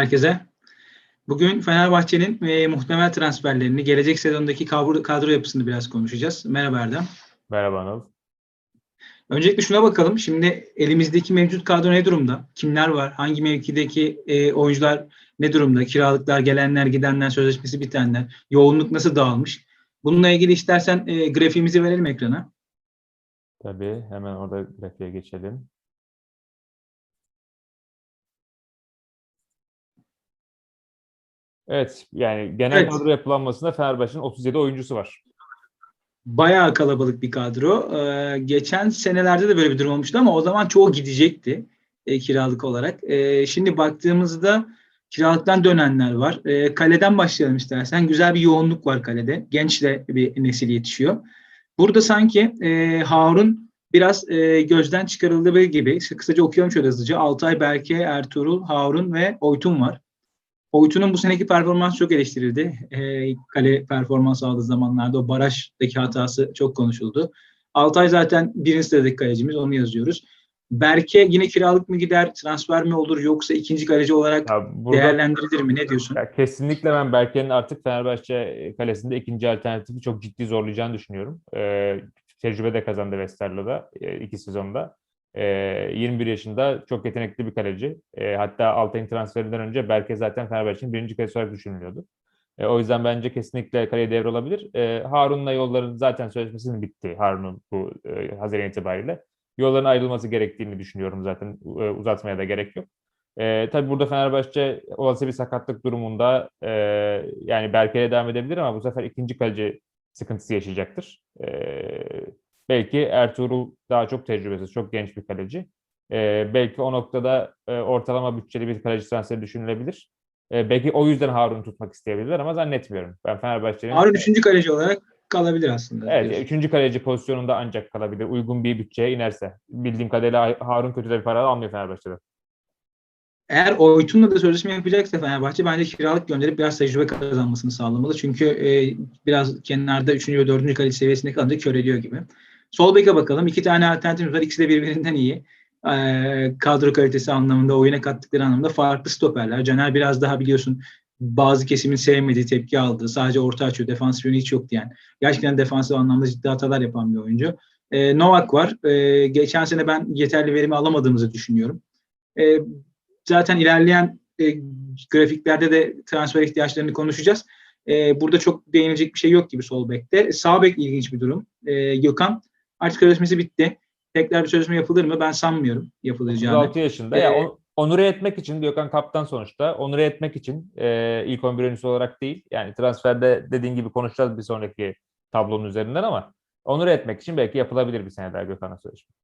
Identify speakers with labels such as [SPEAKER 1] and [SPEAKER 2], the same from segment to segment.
[SPEAKER 1] herkese. Bugün Fenerbahçe'nin e, muhtemel transferlerini, gelecek sezondaki kadro, kadro yapısını biraz konuşacağız. Merhaba Erdem.
[SPEAKER 2] Merhaba Anıl.
[SPEAKER 1] Öncelikle şuna bakalım. Şimdi elimizdeki mevcut kadro ne durumda? Kimler var? Hangi mevkideki e, oyuncular ne durumda? Kiralıklar, gelenler, gidenler, sözleşmesi bitenler, yoğunluk nasıl dağılmış? Bununla ilgili istersen e, grafiğimizi verelim ekrana.
[SPEAKER 2] Tabii hemen orada grafiğe geçelim. Evet yani genel
[SPEAKER 1] Evet.
[SPEAKER 2] kadro yapılanmasında Fenerbahçe'nin 37 oyuncusu var.
[SPEAKER 1] Bayağı kalabalık bir kadro. Ee, geçen senelerde de böyle bir durum olmuştu ama o zaman çoğu gidecekti e, kiralık olarak. E, şimdi baktığımızda kiralıktan dönenler var. E, kaleden başlayalım istersen. Güzel bir yoğunluk var kalede. Genç de bir nesil yetişiyor. Burada sanki e, Harun biraz e, gözden çıkarıldığı gibi. Kısaca okuyalım şöyle hızlıca. Altay, Berke, Ertuğrul, Harun ve Oytun var. Oytun'un bu seneki performansı çok eleştirildi. E, kale performans aldığı zamanlarda o barajdaki hatası çok konuşuldu. Altay zaten birinci sıradaki kalecimiz onu yazıyoruz. Berke yine kiralık mı gider, transfer mi olur yoksa ikinci kaleci olarak
[SPEAKER 2] Ya burada,
[SPEAKER 1] değerlendirilir mi? Ne diyorsun?
[SPEAKER 2] ya kesinlikle ben Berke'nin artık Fenerbahçe kalesinde ikinci alternatifi çok ciddi zorlayacağını düşünüyorum. Ee, tecrübe de kazandı Westerlo'da e, iki sezonda. Ee, 21 yaşında çok yetenekli bir kaleci. Ee, hatta Altay'ın transferinden önce Berke zaten Fenerbahçe'nin birinci kalesi olarak düşünülüyordu. Ee, o yüzden bence kesinlikle kaleye devrolabilir. Ee, Harun'la yolların zaten sözleşmesinin bitti Harun'un bu e, Haziran itibariyle. Yolların ayrılması gerektiğini düşünüyorum zaten. E, uzatmaya da gerek yok. E, tabii burada Fenerbahçe olası bir sakatlık durumunda e, yani Berke'ye devam edebilir ama bu sefer ikinci kaleci sıkıntısı yaşayacaktır. E, belki Ertuğrul daha çok tecrübesiz, çok genç bir kaleci. E, belki o noktada e, ortalama bütçeli bir kaleci transferi düşünülebilir. E, belki o yüzden Harun'u tutmak isteyebilirler ama zannetmiyorum. Ben Fenerbahçe'nin...
[SPEAKER 1] Harun üçüncü kaleci olarak kalabilir aslında.
[SPEAKER 2] Evet,
[SPEAKER 1] diyorsun.
[SPEAKER 2] üçüncü kaleci pozisyonunda ancak kalabilir. Uygun bir bütçeye inerse. Bildiğim kadarıyla Harun kötü de bir para almıyor Fenerbahçe'de.
[SPEAKER 1] Eğer Oytun'la da sözleşme yapacaksa Fenerbahçe bence kiralık gönderip biraz tecrübe kazanmasını sağlamalı. Çünkü e, biraz kenarda 3. ve 4. kaleci seviyesinde kalınca kör ediyor gibi. Sol beke bakalım. İki tane alternatifimiz var. İkisi de birbirinden iyi. E, kadro kalitesi anlamında, oyuna kattıkları anlamda farklı stoperler. Caner biraz daha biliyorsun bazı kesimin sevmediği, tepki aldığı, sadece orta açıyor, defansif yönü hiç yok diyen. Gerçekten defansif anlamda ciddi hatalar yapan bir oyuncu. E, Novak var. E, geçen sene ben yeterli verimi alamadığımızı düşünüyorum. E, zaten ilerleyen e, grafiklerde de transfer ihtiyaçlarını konuşacağız. E, burada çok değinilecek bir şey yok gibi sol bekte. Sağ bek ilginç bir durum. E, Gökhan artık sözleşmesi bitti. Tekrar bir sözleşme yapılır mı? Ben sanmıyorum yapılacağını.
[SPEAKER 2] 36 yaşında.
[SPEAKER 1] Ee,
[SPEAKER 2] ya on- onure etmek için Gökhan kaptan sonuçta. Onure etmek için e, ilk 11 oyuncusu olarak değil. Yani transferde dediğin gibi konuşacağız bir sonraki tablonun üzerinden ama onure etmek için belki yapılabilir bir sene daha Gökhan'a sözleşme.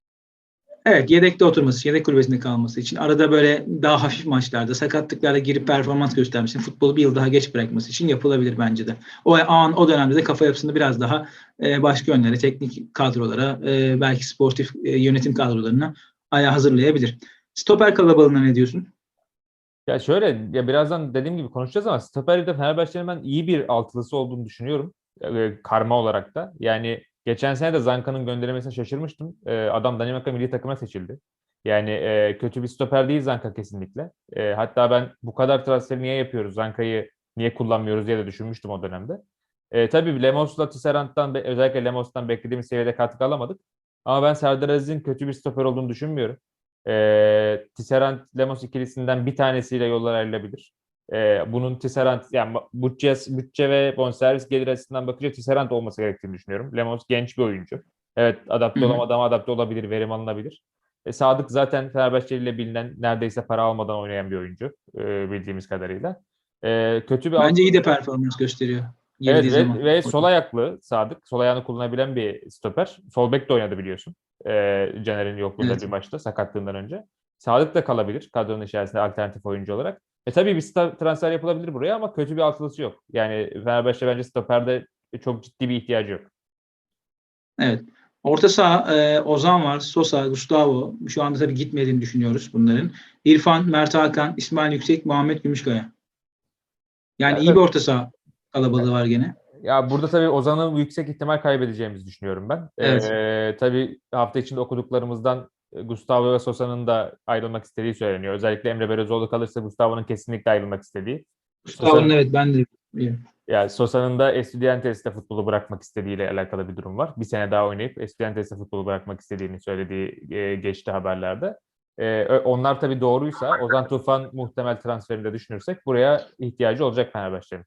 [SPEAKER 1] Evet yedekte oturması, yedek kulübesinde kalması için arada böyle daha hafif maçlarda sakatlıklarda girip performans göstermesi, futbolu bir yıl daha geç bırakması için yapılabilir bence de. O an o dönemde de kafa yapısını biraz daha e, başka yönlere, teknik kadrolara, e, belki sportif e, yönetim kadrolarına ayağa hazırlayabilir. Stoper kalabalığına ne diyorsun?
[SPEAKER 2] Ya şöyle ya birazdan dediğim gibi konuşacağız ama stoperde Fenerbahçe'nin ben iyi bir altılısı olduğunu düşünüyorum. E, karma olarak da. Yani geçen sene de Zanka'nın gönderilmesine şaşırmıştım. E, adam Danimarka milli takımına seçildi. Yani e, kötü bir stoper değil Zanka kesinlikle. E, hatta ben bu kadar transferi niye yapıyoruz? Zanka'yı niye kullanmıyoruz diye de düşünmüştüm o dönemde. E, tabii Lemos'la Tisserant'tan özellikle Lemos'tan beklediğimiz seviyede katkı alamadık. Ama ben Serdar Aziz'in kötü bir stoper olduğunu düşünmüyorum. E, Tisserant Lemos ikilisinden bir tanesiyle yollar ayrılabilir. E, bunun Tisserant yani bütçe, bütçe ve bonservis gelir açısından bakınca Tisserant olması gerektiğini düşünüyorum. Lemos genç bir oyuncu. Evet adapte
[SPEAKER 1] Hı hı.
[SPEAKER 2] olamadı ama adapte olabilir, verim alınabilir. E, Sadık zaten Fenerbahçe ile bilinen neredeyse para almadan oynayan bir oyuncu e, bildiğimiz kadarıyla. E, kötü bir
[SPEAKER 1] Bence iyi de performans gösteriyor.
[SPEAKER 2] Evet ve,
[SPEAKER 1] zaman.
[SPEAKER 2] ve sol ayaklı Sadık. Sol ayağını kullanabilen bir stoper. Sol bek de oynadı biliyorsun. Ee, Caner'in yokluğunda
[SPEAKER 1] Evet.
[SPEAKER 2] bir maçta sakatlığından önce. Sadık da kalabilir kadronun içerisinde alternatif oyuncu olarak. E tabii bir transfer yapılabilir buraya ama kötü bir altılısı yok. Yani Fenerbahçe bence stoperde çok ciddi bir ihtiyacı yok.
[SPEAKER 1] Evet. Orta saha e, Ozan var, Sosa, Gustavo. Şu anda tabii gitmediğini düşünüyoruz bunların. İrfan, Mert Hakan, İsmail Yüksek, Muhammed Gümüşkaya. Yani
[SPEAKER 2] Ya
[SPEAKER 1] iyi bir
[SPEAKER 2] tabii-
[SPEAKER 1] orta saha kalabalığı var gene.
[SPEAKER 2] Ya burada tabii Ozan'ı yüksek ihtimal kaybedeceğimizi düşünüyorum ben.
[SPEAKER 1] Evet.
[SPEAKER 2] Ee, tabii hafta içinde okuduklarımızdan Gustavo ve Sosa'nın da ayrılmak istediği söyleniyor. Özellikle Emre Belözoğlu kalırsa Gustavo'nun kesinlikle ayrılmak istediği.
[SPEAKER 1] Gustavo'nun evet ben de.
[SPEAKER 2] Yani Sosa'nın da Estudiantes'te futbolu bırakmak istediğiyle alakalı bir durum var. Bir sene daha oynayıp Estudiantes'te futbolu bırakmak istediğini söylediği e, geçti haberlerde. E, onlar tabii doğruysa Ozan Tufan muhtemel transferini de düşünürsek buraya ihtiyacı olacak Fenerbahçe'nin.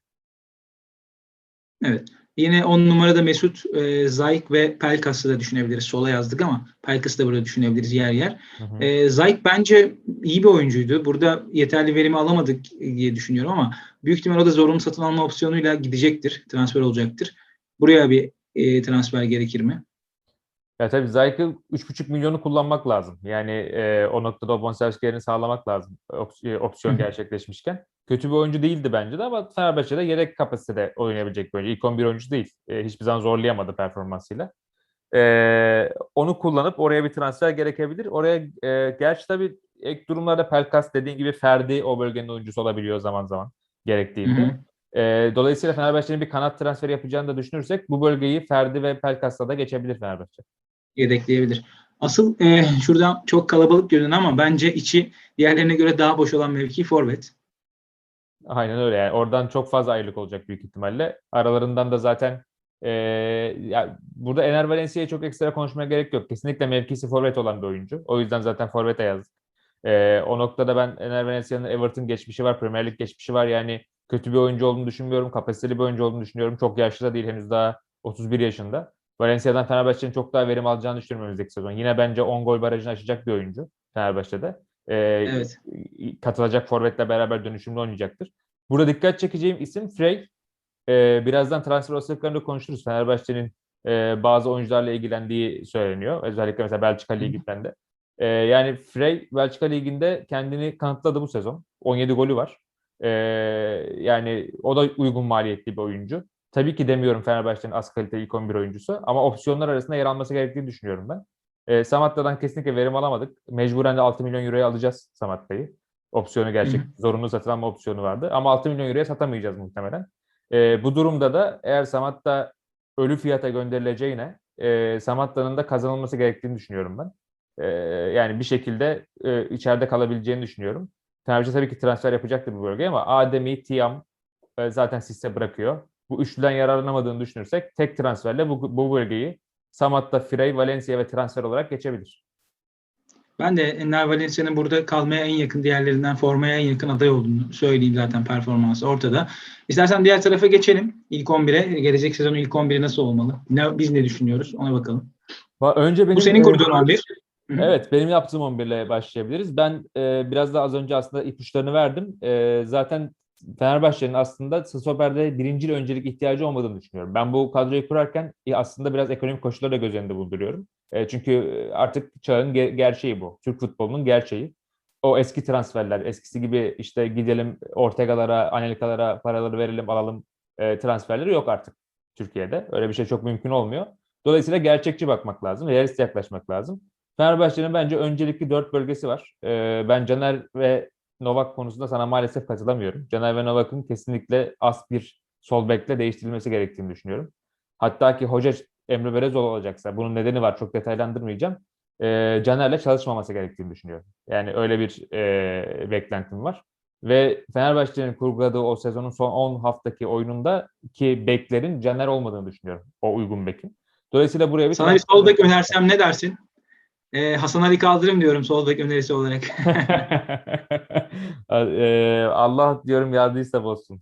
[SPEAKER 1] Evet. Yine on numarada Mesut, e, Zayk ve Pelkas'ı da düşünebiliriz. Sola yazdık ama Pelkas'ı da burada düşünebiliriz yer yer.
[SPEAKER 2] Hı hı.
[SPEAKER 1] E, Zayk bence iyi bir oyuncuydu. Burada yeterli verimi alamadık diye düşünüyorum ama büyük ihtimal o da zorunlu satın alma opsiyonuyla gidecektir. Transfer olacaktır. Buraya bir e, transfer gerekir mi?
[SPEAKER 2] Ya tabii Zayk'ı 3,5 milyonu kullanmak lazım. Yani e, o noktada bonservis gelirini sağlamak lazım. Op- e, opsiyon gerçekleşmişken. Kötü bir oyuncu değildi bence de ama Fenerbahçe'de yedek kapasitede oynayabilecek bir oyuncu. İlk 11 oyuncu değil. E, hiçbir zaman zorlayamadı performansıyla. E, onu kullanıp oraya bir transfer gerekebilir. Oraya e, gerçi tabii ek durumlarda Pelkas dediğin gibi Ferdi o bölgenin oyuncusu olabiliyor zaman zaman gerektiğinde.
[SPEAKER 1] Hı hı.
[SPEAKER 2] E, dolayısıyla Fenerbahçe'nin bir kanat transferi yapacağını da düşünürsek bu bölgeyi Ferdi ve Pelkas'la da geçebilir Fenerbahçe.
[SPEAKER 1] Yedekleyebilir. Asıl e, şurada çok kalabalık görünen ama bence içi diğerlerine göre daha boş olan mevki forvet.
[SPEAKER 2] Aynen öyle yani. Oradan çok fazla ayrılık olacak büyük ihtimalle. Aralarından da zaten e, ya burada Ener Valencia'ya çok ekstra konuşmaya gerek yok. Kesinlikle mevkisi forvet olan bir oyuncu. O yüzden zaten forvete yazdık. E, o noktada ben Ener Valencia'nın Everton geçmişi var, Premier Lig geçmişi var. Yani kötü bir oyuncu olduğunu düşünmüyorum. Kapasiteli bir oyuncu olduğunu düşünüyorum. Çok yaşlı da değil henüz daha 31 yaşında. Valencia'dan Fenerbahçe'nin çok daha verim alacağını düşünüyorum önümüzdeki sezon. Yine bence 10 gol barajını aşacak bir oyuncu Fenerbahçe'de. E,
[SPEAKER 1] Evet.
[SPEAKER 2] katılacak forvetle beraber dönüşümlü oynayacaktır. Burada dikkat çekeceğim isim Frey. Ee, birazdan transfer olasılıklarını konuşuruz. Fenerbahçe'nin e, bazı oyuncularla ilgilendiği söyleniyor. Özellikle mesela Belçika Ligi'nden de. Ee, yani Frey Belçika Ligi'nde kendini kanıtladı bu sezon. 17 golü var. Ee, yani o da uygun maliyetli bir oyuncu. Tabii ki demiyorum Fenerbahçe'nin az kalite ilk 11 oyuncusu ama opsiyonlar arasında yer alması gerektiğini düşünüyorum ben. Ee, Samatta'dan kesinlikle verim alamadık. Mecburen de 6 milyon euroya alacağız Samatta'yı. Opsiyonu gerçek,
[SPEAKER 1] Hı hı.
[SPEAKER 2] zorunlu satın alma opsiyonu vardı. Ama 6 milyon euroya satamayacağız muhtemelen. Ee, bu durumda da eğer Samatta ölü fiyata gönderileceğine e, Samatta'nın da kazanılması gerektiğini düşünüyorum ben. Ee, yani bir şekilde e, içeride kalabileceğini düşünüyorum. Fenerbahçe tabii ki transfer yapacaktır bu bölgeye ama Ademi, Tiam e, zaten Sisse bırakıyor. Bu üçlüden yararlanamadığını düşünürsek tek transferle bu, bu bölgeyi Samatta, Frey, Valencia ve transfer olarak geçebilir.
[SPEAKER 1] Ben de Enner Valencia'nın burada kalmaya en yakın diğerlerinden formaya en yakın aday olduğunu söyleyeyim zaten performansı ortada. İstersen diğer tarafa geçelim. İlk 11'e. Gelecek sezonun ilk 11'i nasıl olmalı? Ne, biz ne düşünüyoruz? Ona bakalım.
[SPEAKER 2] Önce benim
[SPEAKER 1] Bu senin
[SPEAKER 2] e,
[SPEAKER 1] kurduğun 11. Hı hı.
[SPEAKER 2] Evet, benim yaptığım 11 ile başlayabiliriz. Ben e, biraz da az önce aslında ipuçlarını verdim. E, zaten Fenerbahçe'nin aslında stoper'de birincil öncelik ihtiyacı olmadığını düşünüyorum. Ben bu kadroyu kurarken e, aslında biraz ekonomik koşulları da göz önünde bulunduruyorum. E, çünkü artık çağın ge- gerçeği bu. Türk futbolunun gerçeği. O eski transferler, eskisi gibi işte gidelim Ortega'lara, Anelka'lara paraları verelim, alalım e, transferleri yok artık Türkiye'de. Öyle bir şey çok mümkün olmuyor. Dolayısıyla gerçekçi bakmak lazım, realist yaklaşmak lazım. Fenerbahçe'nin bence öncelikli dört bölgesi var. Ben Caner ve Novak konusunda sana maalesef katılamıyorum. Caner ve Novak'ın kesinlikle az bir sol bekle değiştirilmesi gerektiğini düşünüyorum. Hatta ki hoca Emre Belözoğlu olacaksa, bunun nedeni var çok detaylandırmayacağım. Ee, Caner'le çalışmaması gerektiğini düşünüyorum. Yani öyle bir e, beklentim var. Ve Fenerbahçe'nin kurguladığı o sezonun son 10 haftaki oyununda ki beklerin Caner olmadığını düşünüyorum. O uygun bekin. Dolayısıyla buraya bir
[SPEAKER 1] Sana bir sol bek önersem ne dersin? Ee, Hasan Ali Kaldırım diyorum sol bek önerisi olarak.
[SPEAKER 2] Eee, Allah diyorum yardıysa bozsun.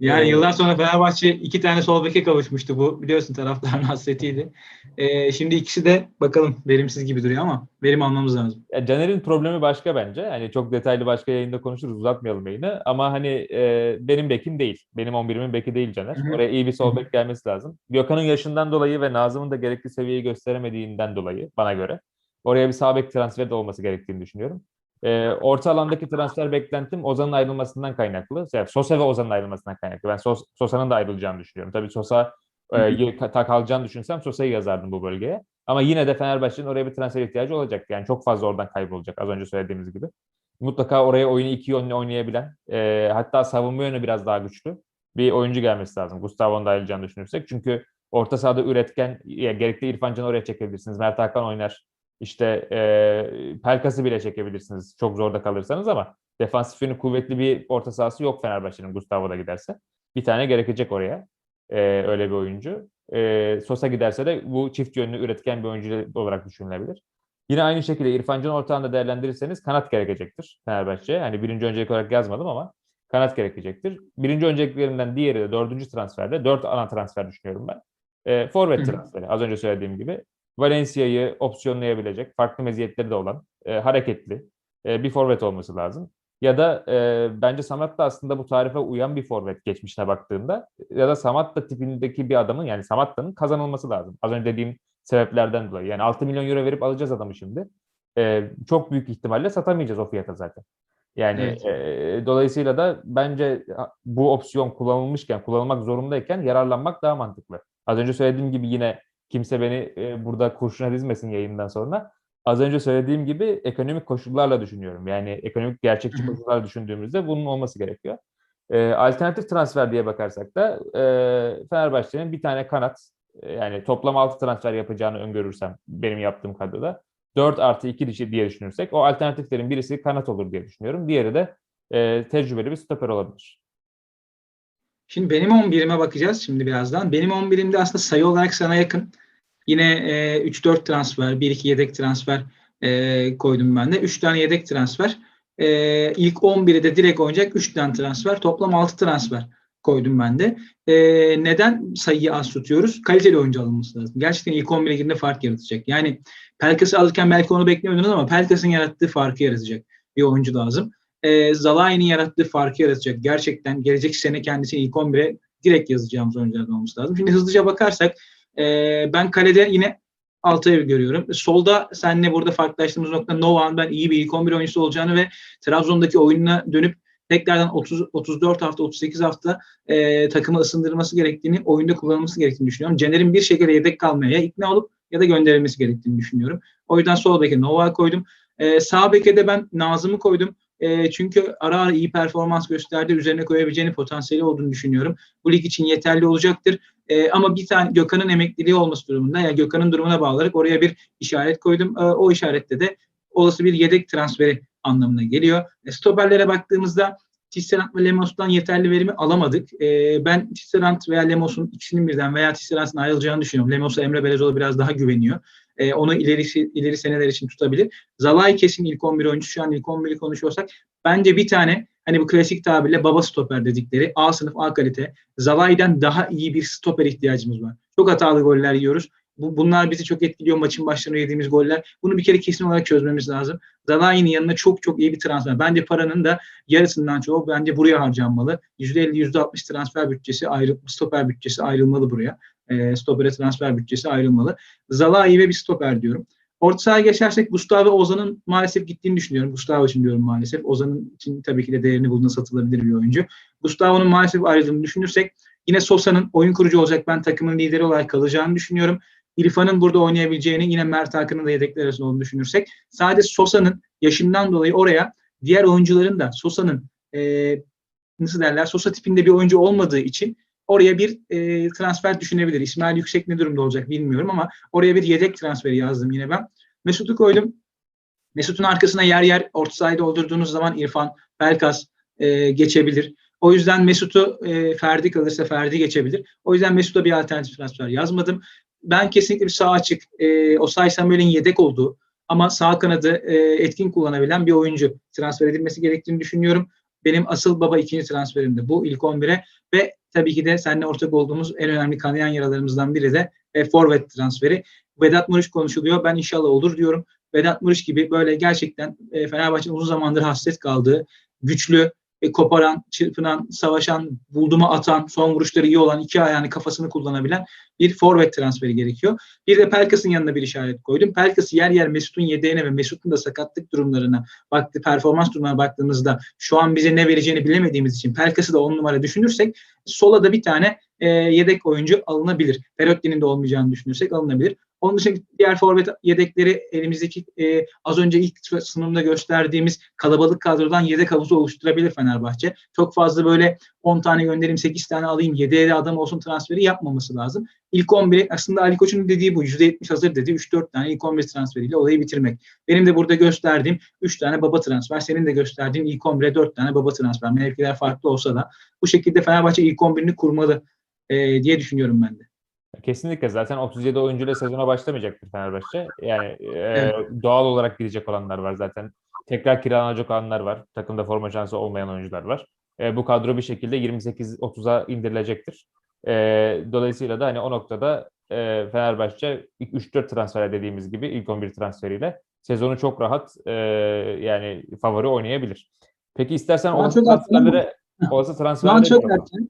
[SPEAKER 1] Yani
[SPEAKER 2] Ee,
[SPEAKER 1] yıllar sonra Fenerbahçe iki tane sol beke kavuşmuştu. Bu biliyorsun taraftarın hasretiydi. Ee, şimdi ikisi de bakalım verimsiz gibi duruyor ama verim almamız lazım.
[SPEAKER 2] Ya Caner'in problemi başka bence. Hani çok detaylı başka yayında konuşuruz. Uzatmayalım yayını. Ama hani e, benim bekim değil. Benim 11'imin beki değil Caner.
[SPEAKER 1] Hı hı.
[SPEAKER 2] Oraya iyi bir sol bek gelmesi lazım. Gökhan'ın yaşından dolayı ve Nazım'ın da gerekli seviyeyi gösteremediğinden dolayı bana göre oraya bir sağ bek transferi de olması gerektiğini düşünüyorum. E, orta alandaki transfer beklentim Ozan'ın ayrılmasından kaynaklı. Yani Sosa ve Ozan'ın ayrılmasından kaynaklı. Ben Sos- Sosa'nın da ayrılacağını düşünüyorum. Tabii Sosa e, kalacağını düşünsem Sosa'yı yazardım bu bölgeye. Ama yine de Fenerbahçe'nin oraya bir transfer ihtiyacı olacak. Yani çok fazla oradan kaybolacak az önce söylediğimiz gibi. Mutlaka oraya oyunu iki yönlü oynayabilen, e, hatta savunma yönü biraz daha güçlü bir oyuncu gelmesi lazım. Gustavo'nun da ayrılacağını düşünürsek. Çünkü orta sahada üretken, ya, gerekli İrfan Can'ı oraya çekebilirsiniz. Mert Hakan oynar. İşte e, Pelkas'ı bile çekebilirsiniz çok zorda kalırsanız ama defansif yönü kuvvetli bir orta sahası yok Fenerbahçe'nin Gustavo da giderse. Bir tane gerekecek oraya. E, öyle bir oyuncu. E, Sosa giderse de bu çift yönlü üretken bir oyuncu olarak düşünülebilir. Yine aynı şekilde İrfan Can ortağında değerlendirirseniz kanat gerekecektir Fenerbahçe. Hani birinci öncelik olarak yazmadım ama kanat gerekecektir. Birinci önceliklerinden diğeri de dördüncü transferde. Dört ana transfer düşünüyorum ben. E, forvet transferi. Az önce söylediğim gibi. Valencia'yı opsiyonlayabilecek, farklı meziyetleri de olan, e, hareketli e, bir forvet olması lazım. Ya da e, bence Samat da aslında bu tarife uyan bir forvet geçmişine baktığında ya da Samatta tipindeki bir adamın yani Samatta'nın kazanılması lazım. Az önce dediğim sebeplerden dolayı. Yani 6 milyon euro verip alacağız adamı şimdi. E, çok büyük ihtimalle satamayacağız o fiyata zaten. Yani evet. e, dolayısıyla da bence bu opsiyon kullanılmışken, kullanılmak zorundayken yararlanmak daha mantıklı. Az önce söylediğim gibi yine kimse beni e, burada kurşuna dizmesin yayından sonra. Az önce söylediğim gibi ekonomik koşullarla düşünüyorum. Yani ekonomik gerçekçi koşullarla düşündüğümüzde bunun olması gerekiyor. E, alternatif transfer diye bakarsak da e, Fenerbahçe'nin bir tane kanat e, yani toplam 6 transfer yapacağını öngörürsem benim yaptığım kadroda 4 artı 2 dişi diye düşünürsek o alternatiflerin birisi kanat olur diye düşünüyorum. Diğeri de e, tecrübeli bir stoper olabilir.
[SPEAKER 1] Şimdi benim 11'ime bakacağız şimdi birazdan. Benim 11'imde aslında sayı olarak sana yakın. Yine e, 3-4 transfer, 1-2 yedek transfer e, koydum ben de. 3 tane yedek transfer. E, ilk 11'i de direkt oynayacak 3 tane transfer. Toplam 6 transfer koydum ben de. E, neden sayıyı az tutuyoruz? Kaliteli oyuncu alınması lazım. Gerçekten ilk 11'e girdiğinde fark yaratacak. Yani Pelkas'ı alırken belki onu beklemiyordunuz ama Pelkas'ın yarattığı farkı yaratacak bir oyuncu lazım. E, Zalai'nin yarattığı farkı yaratacak. Gerçekten gelecek sene kendisini ilk 11'e direkt yazacağımız oyunculardan olması lazım. Şimdi hızlıca bakarsak e, ben kalede yine Altay'ı görüyorum. Solda seninle burada farklılaştığımız nokta Novan ben iyi bir ilk 11 oyuncusu olacağını ve Trabzon'daki oyununa dönüp tekrardan 30 34 hafta 38 hafta e, takımı ısındırması gerektiğini, oyunda kullanılması gerektiğini düşünüyorum. Cener'in bir şekilde yedek kalmaya ya ikna olup ya da gönderilmesi gerektiğini düşünüyorum. O yüzden sol beke Nova koydum. E, sağ beke de ben Nazım'ı koydum. E, çünkü ara ara iyi performans gösterdi. Üzerine koyabileceğini potansiyeli olduğunu düşünüyorum. Bu lig için yeterli olacaktır. E, ama bir tane Gökhan'ın emekliliği olması durumunda ya yani Gökhan'ın durumuna bağlayarak oraya bir işaret koydum. E, o işarette de olası bir yedek transferi anlamına geliyor. E, stoperlere baktığımızda Tisserand ve Lemos'tan yeterli verimi alamadık. E, ben Tisserand veya Lemos'un ikisinin birden veya Tisserand'ın ayrılacağını düşünüyorum. Lemos'a Emre Belezoğlu biraz daha güveniyor. E, onu ileri, ileri seneler için tutabilir. Zalai kesin ilk 11 oyuncu. Şu an ilk 11'i konuşuyorsak bence bir tane hani bu klasik tabirle baba stoper dedikleri A sınıf A kalite Zalai'den daha iyi bir stoper ihtiyacımız var. Çok hatalı goller yiyoruz. Bu, bunlar bizi çok etkiliyor maçın başlarında yediğimiz goller. Bunu bir kere kesin olarak çözmemiz lazım. Zalai'nin yanına çok çok iyi bir transfer. Bence paranın da yarısından çoğu bence buraya harcanmalı. %50 %60 transfer bütçesi ayrı, stoper bütçesi ayrılmalı buraya. E, stopere transfer bütçesi ayrılmalı. Zalai ve bir stoper diyorum. Orta sahaya geçersek Gustavo Ozan'ın maalesef gittiğini düşünüyorum. Gustavo için diyorum maalesef. Ozan'ın için tabii ki de değerini bulduğunda satılabilir bir oyuncu. Gustavo'nun maalesef ayrıldığını düşünürsek yine Sosa'nın oyun kurucu olacak ben takımın lideri olarak kalacağını düşünüyorum. İrfan'ın burada oynayabileceğini yine Mert Hakan'ın da yedekler arasında olduğunu düşünürsek sadece Sosa'nın yaşından dolayı oraya diğer oyuncuların da Sosa'nın e, nasıl derler Sosa tipinde bir oyuncu olmadığı için oraya bir e, transfer düşünebilir. İsmail Yüksek ne durumda olacak bilmiyorum ama oraya bir yedek transferi yazdım yine ben. Mesut'u koydum. Mesut'un arkasına yer yer orta sahayı doldurduğunuz zaman İrfan, Belkas e, geçebilir. O yüzden Mesut'u e, Ferdi kalırsa Ferdi geçebilir. O yüzden Mesut'a bir alternatif transfer yazmadım. Ben kesinlikle bir sağ açık, e, Osay Samuel'in yedek olduğu ama sağ kanadı e, etkin kullanabilen bir oyuncu transfer edilmesi gerektiğini düşünüyorum. Benim asıl baba ikinci transferimde bu ilk 11'e ve tabii ki de seninle ortak olduğumuz en önemli kanayan yaralarımızdan biri de e, forvet transferi. Vedat Muriç konuşuluyor. Ben inşallah olur diyorum. Vedat Muriç gibi böyle gerçekten e, Fenerbahçe'nin uzun zamandır hasret kaldığı güçlü, e, koparan, çırpınan, savaşan, bulduma atan, son vuruşları iyi olan, iki ayağını kafasını kullanabilen bir forvet transferi gerekiyor. Bir de Pelkas'ın yanına bir işaret koydum. Pelkas'ı yer yer Mesut'un yedeğine ve Mesut'un da sakatlık durumlarına baktı, performans durumlarına baktığımızda şu an bize ne vereceğini bilemediğimiz için Pelkas'ı da on numara düşünürsek sola da bir tane e, yedek oyuncu alınabilir. Perotti'nin de olmayacağını düşünürsek alınabilir. Onun dışında diğer forvet yedekleri elimizdeki e, az önce ilk sınırında gösterdiğimiz kalabalık kadrodan yedek havuzu oluşturabilir Fenerbahçe. Çok fazla böyle 10 tane göndereyim 8 tane alayım 7'ye adam olsun transferi yapmaması lazım. İlk 11 aslında Ali Koç'un dediği bu %70 hazır dedi. 3-4 tane ilk 11 transferiyle olayı bitirmek. Benim de burada gösterdiğim 3 tane baba transfer. Senin de gösterdiğin ilk 11'e 4 tane baba transfer. Mevkiler farklı olsa da bu şekilde Fenerbahçe ilk 11'ini kurmalı e, diye düşünüyorum ben de.
[SPEAKER 2] Kesinlikle zaten 37 oyuncuyla sezona başlamayacaktır Fenerbahçe. Yani e,
[SPEAKER 1] Evet.
[SPEAKER 2] doğal olarak gidecek olanlar var zaten. Tekrar kiralanacak olanlar var. Takımda forma şansı olmayan oyuncular var. E, bu kadro bir şekilde 28-30'a indirilecektir. E, dolayısıyla da hani o noktada e, Fenerbahçe ilk 3-4 transfer dediğimiz gibi ilk 11 transferiyle sezonu çok rahat e, yani favori oynayabilir. Peki istersen olası transferlere olası transferlere
[SPEAKER 1] çok
[SPEAKER 2] bakalım.
[SPEAKER 1] erken.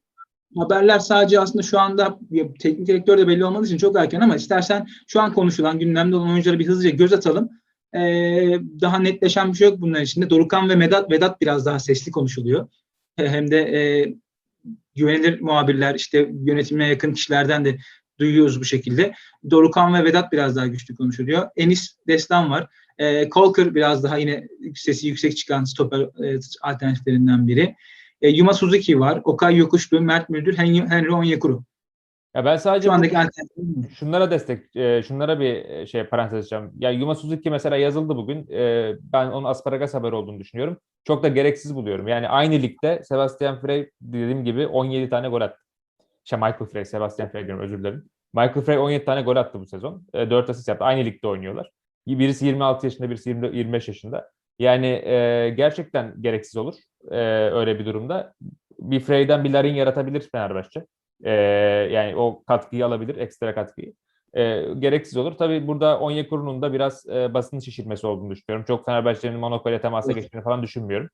[SPEAKER 1] Haberler sadece aslında şu anda teknik direktör de belli olmadığı için çok erken ama istersen şu an konuşulan gündemde olan oyunculara bir hızlıca göz atalım. Ee, daha netleşen bir şey yok bunların içinde. Dorukan ve Vedat, Vedat biraz daha sesli konuşuluyor. He- Hem de e, güvenilir muhabirler işte yönetimine yakın kişilerden de duyuyoruz bu şekilde. Dorukan ve Vedat biraz daha güçlü konuşuluyor. Enis Destan var. E, Kolker biraz daha yine sesi yüksek çıkan stoper e, alternatiflerinden biri. E, Yuma Suzuki var. Okay Yokuşlu, Mert Müldür, Henry, Henry Onyekuru.
[SPEAKER 2] Ya ben sadece
[SPEAKER 1] Şu andaki
[SPEAKER 2] şunlara destek, e, şunlara bir e, şey parantez açacağım. Ya Yuma Suzuki mesela yazıldı bugün. E, ben onun asparagas haber olduğunu düşünüyorum. Çok da gereksiz buluyorum. Yani aynı ligde Sebastian Frey dediğim gibi 17 tane gol attı. Şey Michael Frey, Sebastian Frey diyorum özür dilerim. Michael Frey 17 tane gol attı bu sezon. E, 4 asist yaptı. Aynı ligde oynuyorlar. Birisi 26 yaşında, birisi 20 25 yaşında. Yani e, gerçekten gereksiz olur e, öyle bir durumda. Bir Frey'den bir Larin yaratabilir Fenerbahçe. E, yani o katkıyı alabilir, ekstra katkıyı. E, gereksiz olur. Tabii burada Onyekuru'nun da biraz e, basını şişirmesi olduğunu düşünüyorum. Çok Fenerbahçe'nin Monaco ile temasa geçtiğini falan düşünmüyorum.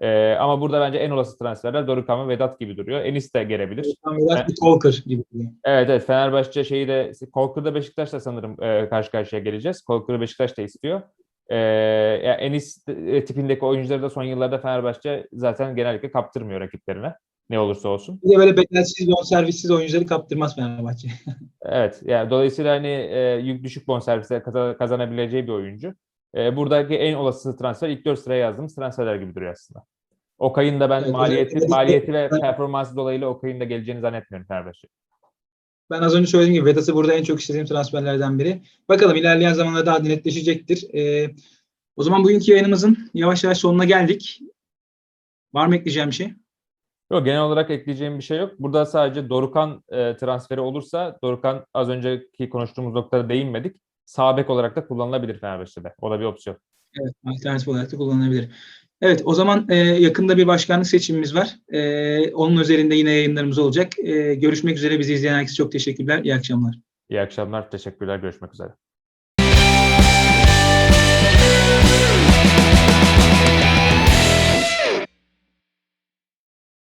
[SPEAKER 2] E, ama burada bence en olası transferler Dorukhan ve Vedat gibi duruyor. Enis de gelebilir.
[SPEAKER 1] Vedat bir Kolker gibi.
[SPEAKER 2] Evet evet Fenerbahçe şeyi de Kolkır'da Beşiktaş'la sanırım e, karşı karşıya geleceğiz. Kolkır'ı Beşiktaş da istiyor. E, ya Enis e, tipindeki oyuncuları da son yıllarda Fenerbahçe zaten genellikle kaptırmıyor rakiplerine. Ne olursa olsun.
[SPEAKER 1] Bir de böyle bedelsiz, bonservissiz oyuncuları kaptırmaz Fenerbahçe.
[SPEAKER 2] Evet yani dolayısıyla hani e, düşük bonservise kaza- kazanabileceği bir oyuncu. E, buradaki en olası transfer ilk 4 sıraya yazdığımız transferler gibi duruyor aslında. Okay'ın da ben
[SPEAKER 1] Evet,
[SPEAKER 2] maliyeti,
[SPEAKER 1] özellikle-
[SPEAKER 2] maliyeti ve performansı dolayısıyla Okay'ın da geleceğini zannetmiyorum Fenerbahçe.
[SPEAKER 1] Ben az önce söylediğim gibi Vedat'ı burada en çok istediğim transferlerden biri. Bakalım ilerleyen zamanlarda daha netleşecektir. Ee, o zaman bugünkü yayınımızın yavaş yavaş sonuna geldik. Var mı ekleyeceğim bir şey?
[SPEAKER 2] Yok genel olarak ekleyeceğim bir şey yok. Burada sadece Dorukan e, transferi olursa Dorukan az önceki konuştuğumuz noktada değinmedik. Sağ bek olarak da kullanılabilir Fenerbahçe'de. O da bir opsiyon.
[SPEAKER 1] Evet, alternatif olarak da kullanılabilir. Evet o zaman e, yakında bir başkanlık seçimimiz var. E, onun üzerinde yine yayınlarımız olacak. E, görüşmek üzere. Bizi izleyen herkese çok teşekkürler. İyi akşamlar.
[SPEAKER 2] İyi akşamlar. Teşekkürler. Görüşmek üzere.